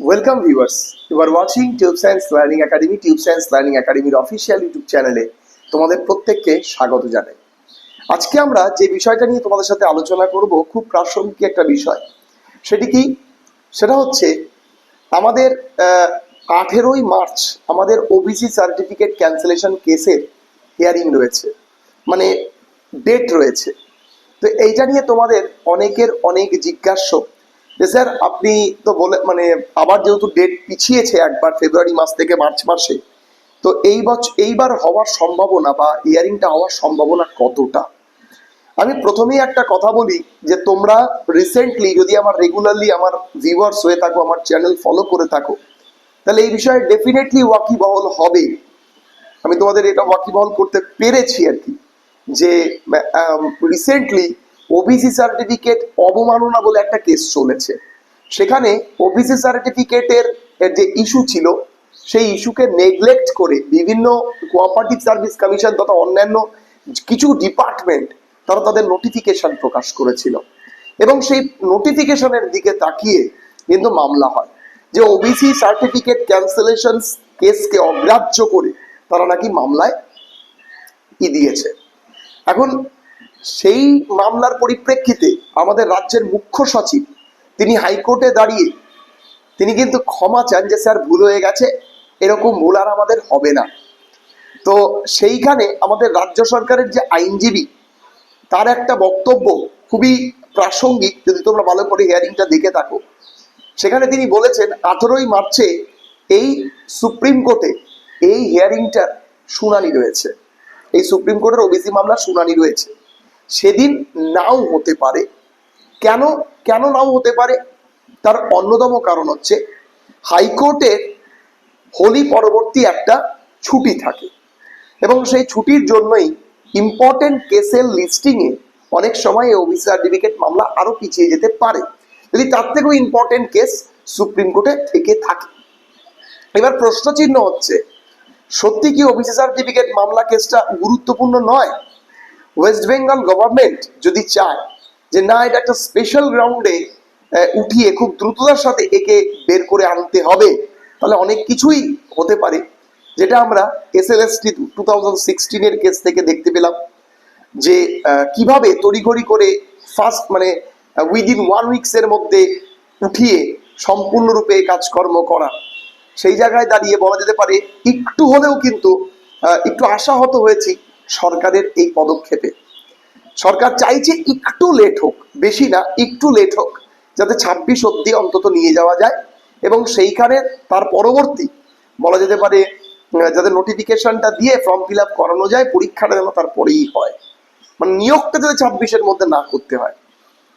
Welcome viewers you are watching tube science learning academy tube science learning একাডেমির official YouTube চ্যানেলে তোমাদের প্রত্যেককে স্বাগত জানাই। আজকে আমরা যে বিষয়টা নিয়ে তোমাদের সাথে আলোচনা করব, খুব প্রাসঙ্গিক একটা বিষয়। সেটি কি? সেটা হচ্ছে আমাদের আঠেরোই মার্চ আমাদের ওবিসি সার্টিফিকেট ক্যান্সেলেশন কেসের হিয়ারিং রয়েছে। মানে ডেট রয়েছে। তো এইটা নিয়ে তোমাদের অনেকের অনেক জিজ্ঞাস্য যে স্যার, আপনি তো বলে মানে আবার যেহেতু ডেট পিছিয়েছে একবার ফেব্রুয়ারি মাস থেকে মার্চ মাসে, তো এই বছর এইবার হওয়ার সম্ভাবনা বা হিয়ারিংটা হওয়ার সম্ভাবনা কতটা? আমি প্রথমেই একটা কথা বলি যে তোমরা রিসেন্টলি যদি আমার রেগুলারলি আমার ভিউয়ার্স হয়ে থাকো, আমার চ্যানেল ফলো করে থাকো, তাহলে এই বিষয়ে ডেফিনেটলি ওয়াকিবহল হবে। আমি তোমাদের এটা ওয়াকিবহল করতে পেরেছি আর কি, যে রিসেন্টলি ওবিসি সার্টিফিকেট অবমাননা বলে একটা কেস চলেছে। সেখানে ওবিসি সার্টিফিকেটের যে ইস্যু ছিল, সেই ইস্যুকে নেগলেক্ট করে বিভিন্ন কোঅপারেটিভ সার্ভিস কমিশন তথা অন্যান্য কিছু ডিপার্টমেন্ট তারা তাদের নোটিফিকেশন প্রকাশ করেছিল। এবং সেই নোটিফিকেশনের দিকে তাকিয়ে কিন্তু মামলা হয়। যে ওবিসি সার্টিফিকেট ক্যান্সেলেশন কেসকে অগ্রাহ্য করে তারা নাকি মামলায় ই দিয়েছে। এখন সেই মামলার পরিপ্রেক্ষিতে আমাদের রাজ্যের মুখ্য সচিব, তিনি হাইকোর্টে দাঁড়িয়ে, তিনি কিন্তু ক্ষমা চান যে স্যার ভুল হয়ে গেছে, এরকম ভুল আর আমাদের হবে না। তো সেইখানে আমাদের রাজ্য সরকারের যে আইনজীবী, তার একটা বক্তব্য খুবই প্রাসঙ্গিক, যদি তোমরা ভালো করে হিয়ারিংটা দেখে থাকো। সেখানে তিনি বলেছেন, আঠেরোই মার্চে এই সুপ্রিম কোর্টে এই হিয়ারিংটার শুনানি রয়েছে। এই সুপ্রিম কোর্টের ওবিসি মামলার শুনানি রয়েছে। সেদিন নাও হতে পারে। কেন? কেন নাও হতে পারে? তার অন্যতম কারণ হচ্ছে, হাইকোর্টের হোলি পরবর্তী একটা ছুটি থাকে এবং সেই ছুটির জন্যই ইম্পর্টেন্ট কেসের লিস্টিংয়ে অনেক সময় ওবিসি সার্টিফিকেট মামলা আরও পিছিয়ে যেতে পারে। যদি তার থেকেও ইম্পর্টেন্ট কেস সুপ্রিম কোর্টে থেকে থাকে। এবার প্রশ্ন চিহ্ন হচ্ছে, সত্যি কি ওবিসি সার্টিফিকেট মামলা কেসটা গুরুত্বপূর্ণ নয়? ওয়েস্ট বেঙ্গল গভর্নমেন্ট যদি চায় যে না, এটা একটা স্পেশাল গ্রাউন্ডে উঠিয়ে খুব দ্রুততার সাথে একে বের করে আনতে হবে, তাহলে অনেক কিছুই হতে পারে। যেটা আমরা S L S T two thousand সিক্সটিনের case থেকে দেখতে পেলাম যে কীভাবে তড়িঘড়ি করে ফার্স্ট মানে উইদিন ওয়ান উইকসের মধ্যে উঠিয়ে সম্পূর্ণরূপে কাজকর্ম করা। সেই জায়গায় দাঁড়িয়ে বলা যেতে পারে, একটু হলেও কিন্তু একটু আশাহত হয়েছি। সরকারের এই পদক্ষেপে। সরকার চাইছে একটু লেট হোক, বেশি না, একটু লেট হোক, যাতে ছাব্বিশ অব্দি অন্তত নিয়ে যাওয়া যায় এবং সেইখানে তার পরবর্তী বলা যেতে পারে যাতে নোটিফিকেশনটা দিয়ে ফর্ম ফিল আপ করানো যায়, পরীক্ষাটা যেন তারপরেই হয়। মানে নিয়োগটা যাতে ছাব্বিশের মধ্যে না করতে হয়।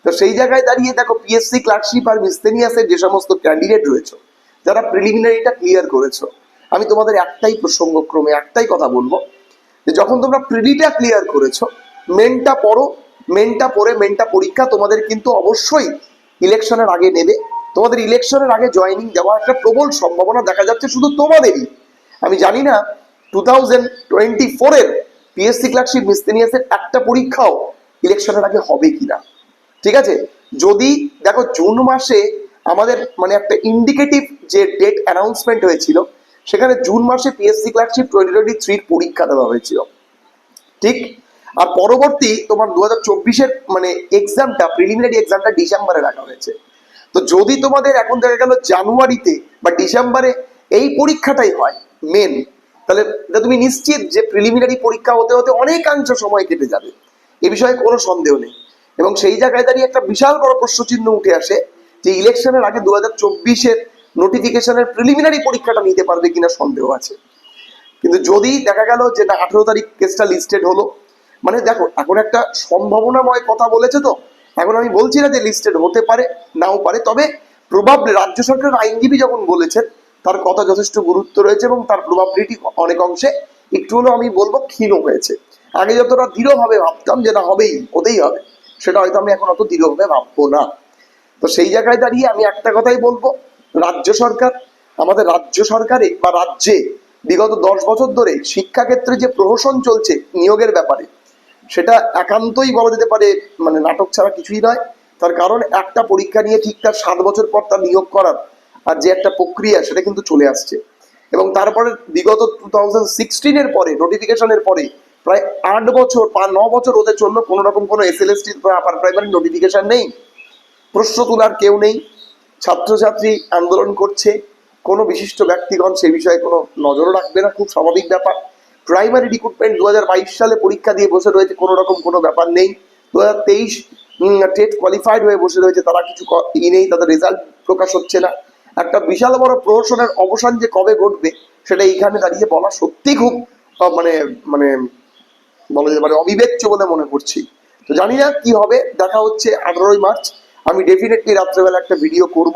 তো সেই জায়গায় দাঁড়িয়ে দেখো পিএসসি ক্লার্কশিপ আর মিস্তেনিয়াসের যে সমস্ত ক্যান্ডিডেট রয়েছে, যারা প্রিলিমিনারিটা ক্লিয়ার করেছ, আমি তোমাদের একটাই প্রসঙ্গক্রমে একটাই কথা বলব যে যখন তোমরা প্রিলিটা ক্লিয়ার করেছ মেনটা পড়ো মেনটা পড়ে মেনটা পরীক্ষা তোমাদের কিন্তু অবশ্যই ইলেকশনের আগে নেবে। তোমাদের ইলেকশনের আগে জয়েনিং দেওয়ার একটা প্রবল সম্ভাবনা দেখা যাচ্ছে শুধু তোমাদেরই। আমি জানি না টু থাউজেন্ড টোয়েন্টি ফোরের পিএসসি ক্লার্কশিপ মিসতেনিয়াসের একটা পরীক্ষাও ইলেকশনের আগে হবে কিনা। ঠিক আছে? যদি, দেখো, জুন মাসে আমাদের মানে একটা ইন্ডিকেটিভ যে ডেট অ্যানাউন্সমেন্ট হয়েছিল সেখানে জুন মাসে পিএসসি ক্লার্কশিপ টোয়েন্টি টোয়েন্টি থ্রির পরীক্ষা দেওয়া হয়েছিল। ঠিক? আর পরবর্তী তোমার দু হাজার চব্বিশের মানে এক্সামটা প্রিলিমিনারি এক্সামটা ডিসেম্বরে রাখা হয়েছে। তো যদি তোমাদের এখন দেখা গেল জানুয়ারিতে বা ডিসেম্বরে এই পরীক্ষাটাই হয় মেন তাহলে তুমি নিশ্চিত যে প্রিলিমিনারি পরীক্ষা হতে হতে অনেকাংশ সময় কেটে যাবে। এ বিষয়ে কোনো সন্দেহ নেই। এবং সেই জায়গায় দাঁড়িয়ে একটা বিশাল বড় প্রশ্নচিহ্ন উঠে আসে যে ইলেকশনের আগে দু হাজার চব্বিশের নোটিফিকেশনের প্রিলিমিনারি পরীক্ষাটা নিতে পারবে কিনা সন্দেহ আছে। কিন্তু যদি দেখা গেল যে না আঠেরো তারিখ কেসটা লিস্টেড হলো মানে দেখো, এখন একটা সম্ভাবনাময় কথা বলেছে তো, এখন আমি বলছি না যে লিস্টেড হতে পারে, নাও পারে, তবে প্রভাব রাজ্য সরকারের আইনজীবী যখন বলেছেন, তার কথা যথেষ্ট গুরুত্ব রয়েছে এবং তার প্রবাবিলিটি অনেক অংশে একটু হলেও আমি বলব ক্ষীণ হয়েছে। আগে যতটা দৃঢ়ভাবে ভাবতাম যে না, হবেই, হতেই হবে, সেটা হয়তো আমি এখন অত দৃঢ়ভাবে ভাববো না। তো সেই জায়গায় দাঁড়িয়ে আমি একটা কথাই বলব রাজ্য সরকার, আমাদের রাজ্য সরকারে বা রাজ্যে বিগত দশ বছর ধরে শিক্ষাক্ষেত্রে যে প্রহসন চলছে নিয়োগের ব্যাপারে, সেটা একান্তই বলা যেতে পারে মানে নাটক ছাড়া কিছুই নয়। তার কারণ একটা পরীক্ষা নিয়ে ঠিক তার সাত বছর পর তার নিয়োগ করার আর যে একটা প্রক্রিয়া, সেটা কিন্তু চলে আসছে। এবং তারপরে বিগত টু থাউজেন্ড সিক্সটিনের পরে নোটিফিকেশনের পরে প্রায় আট বছর বা ন বছর ওদের জন্য কোনো রকম কোনো S L S T upper primary notification নেই। প্রশ্ন তোলার কেউ নেই। ছাত্রছাত্রী আন্দোলন করছে, কোনো বিশিষ্ট ব্যক্তিগণ সে বিষয়ে কোনো নজরও রাখবে না, খুব স্বাভাবিক ব্যাপার। প্রাইমারি রিক্রুটমেন্ট দু হাজার বাইশ সালে পরীক্ষা দিয়ে বসে রয়েছে, কোনো রকম কোনো ব্যাপার নেই। দু হাজার তেইশ টেট কোয়ালিফাইড হয়ে বসে রয়েছে, তারা কিছু ই নেই, তাদের রেজাল্ট প্রকাশ হচ্ছে না। একটা বিশাল বড় প্রহসনের অবসান যে কবে ঘটবে, সেটা এইখানে দাঁড়িয়ে বলা সত্যি খুব মানে মানে বলা যেতে পারে অবিবেচ্য বলে মনে করছি। তো জানি না কি হবে, দেখা হচ্ছে আঠারোই মার্চ। আমি ডেফিনেটলি রাত্রেবেলা একটা ভিডিও করব।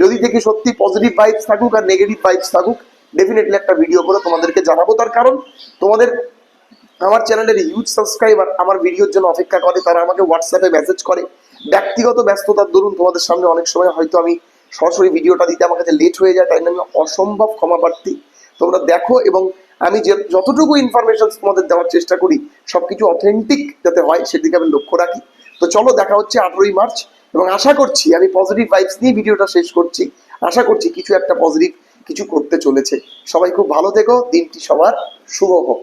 যদি দেখি সত্যি পজিটিভ ভাইবস থাকুক আর নেগেটিভ ভাইবস থাকুক ডেফিনেটলি একটা ভিডিও করে তোমাদেরকে জানাব। তার কারণ তোমাদের আমার চ্যানেলের হিউজ সাবস্ক্রাইবার আমার ভিডিওর জন্য অপেক্ষা করে, তারা আমাকে হোয়াটসঅ্যাপে মেসেজ করে। ব্যক্তিগত ব্যস্ততার দরুন তোমাদের সামনে অনেক সময় হয়তো আমি সরাসরি ভিডিওটা দিতে আমার কাছে লেট হয়ে যায়, তাই আমি অসম্ভব ক্ষমা প্রার্থী। তোমরা দেখো এবং আমি যে যতটুকু ইনফরমেশন তোমাদের দেওয়ার চেষ্টা করি, সবকিছু অথেন্টিক যাতে হয়, সেদিকে আমি লক্ষ্য রাখি। তো চলো দেখা হচ্ছে আঠারোই মার্চ, এবং আশা করছি, আমি পজিটিভ ভাইবস নিয়ে ভিডিওটা শেষ করছি। আশা করছি কিছু একটা পজিটিভ কিছু করতে চলেছে। সবাই খুব ভালো থেকো, দিনটি সবার শুভ হোক।